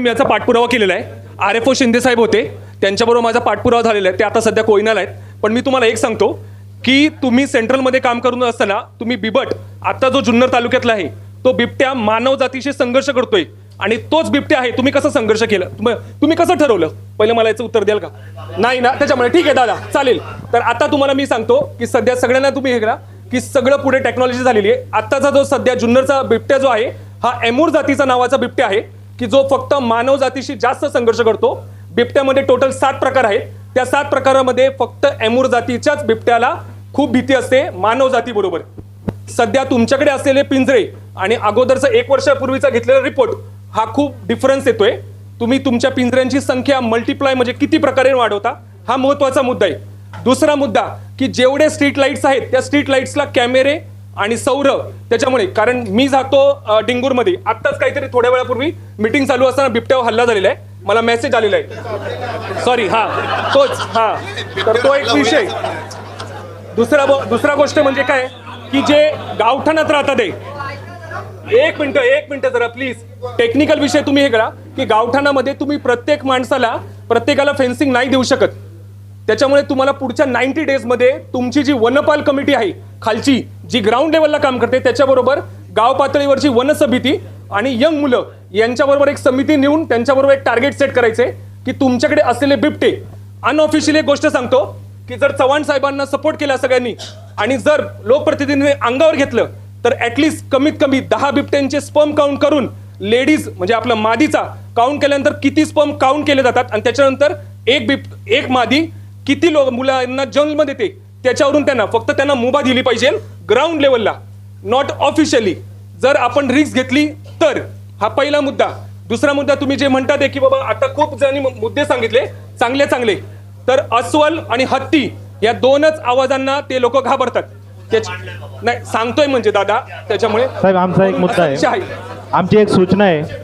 मी याचा पाठपुरावा केलेला आहे. आर एफ ओ शिंदे साहेब होते. त्यांच्याबरोबर माझा पाठपुरावा झालेला आहे. ते आता सध्या कोयनाला आहेत. पण मी तुम्हाला एक सांगतो की तुम्ही सेंट्रलमध्ये काम करून असताना तुम्ही बिबट आता जो जुन्नर तालुक्यातला आहे तो बिबट्या मानव जातीशी संघर्ष करतोय. आणि तोच बिबट्या आहे तुम्ही कसं संघर्ष केलं? तुम्ही कसं ठरवलं? पहिले मला याचं उत्तर द्याल का? नाही ना त्याच्यामुळे ठीक आहे दादा. चालेल. तर आता तुम्हाला मी सांगतो की सध्या सगळ्यांना तुम्ही हे करा की सगळं पुढे टेक्नॉलॉजी झालेली आहे. आत्ताचा जो सध्या जुन्नरचा बिबट्या जो आहे हा एमूर जातीचा नावाचा बिबट्या आहे. की जो फक्त मानव जातीशी जास्त संघर्ष करतो बिबट्यामध्ये टोटल सात प्रकार आहेत. त्या सात प्रकारामध्ये फक्त एमूर जातीच्याच बिबट्याला खूप भीती असते मानव जातीबरोबर सध्या तुमच्याकडे असलेले पिंजरे आणि अगोदरचा एक वर्षापूर्वीचा घेतलेला रिपोर्ट हा खूप डिफरन्स येतोय. तुम्ही तुमच्या पिंजऱ्यांची संख्या मल्टिप्लाय म्हणजे किती प्रकारे वाढवता हा महत्त्वाचा मुद्दा आहे. दुसरा मुद्दा की जेवढे स्ट्रीट लाईट्स आहेत त्या स्ट्रीट लाईट्सला कॅमेरे आणि सौर त्याच्यामुळे. कारण मी जातो डिंगूरमध्ये. आत्ताच काहीतरी थोड्या वेळापूर्वी मीटिंग चालू असताना बिबट्यावर हल्ला झालेला आहे. मला मेसेज आलेला आहे. सॉरी हा. तोच हा. तर तो एक विषय. दुसरा दुसरा गोष्ट म्हणजे काय? की जे गावठाणात राहतात आहे एक मिनिट एक मिनिट जरा प्लीज टेक्निकल विषय तुम्ही हे करा. की गावठाणामध्ये तुम्ही प्रत्येक माणसाला प्रत्येकाला फेन्सिंग नाही देऊ शकत. त्याच्यामुळे तुम्हाला पुढच्या नाईन्टी डेजमध्ये तुमची जी वनपाल कमिटी आहे खालची जी ग्राउंड लेवलला काम करते त्याच्याबरोबर गाव पातळीवरची वनसमिती आणि यंग मुलं यांच्याबरोबर एक समिती नेऊन त्यांच्याबरोबर एक टार्गेट सेट करायचे की तुमच्याकडे असलेले बिबटे अनऑफिशियली एक गोष्ट सांगतो की जर चव्हाण साहेबांना सपोर्ट केला सगळ्यांनी आणि जर लोकप्रतिनिधीने अंगावर घेतलं तर ॲटलीस्ट कमीत कमी दहा बिबट्यांचे स्पर्म काउंट करून लेडीज म्हणजे आपलं मादीचा काउंट केल्यानंतर किती स्पर्म काउंट केले जातात आणि त्याच्यानंतर एक बिब एक मादी किती लोक मुलांना जन्म देते त्याच्यावरून त्यांना फक्त त्यांना मुभा दिली पाहिजे ग्राउंड लेवलला नॉट ऑफिशियली जर आपण रिस्क घेतली तर. हा पहिला मुद्दा. दुसरा मुद्दा तुम्ही जे म्हणतात की बाबा आता खूप जणांनी मु- मुद्दे सांगितले चांगले चांगले. तर अस्वल आणि हत्ती या दोनच आवाजांना ते लोक घाबरतात. त्याच- नाही सांगतोय म्हणजे दादा त्याच्यामुळे. साहेब आमचा एक मुद्दा आहे. आमची एक सूचना आहे.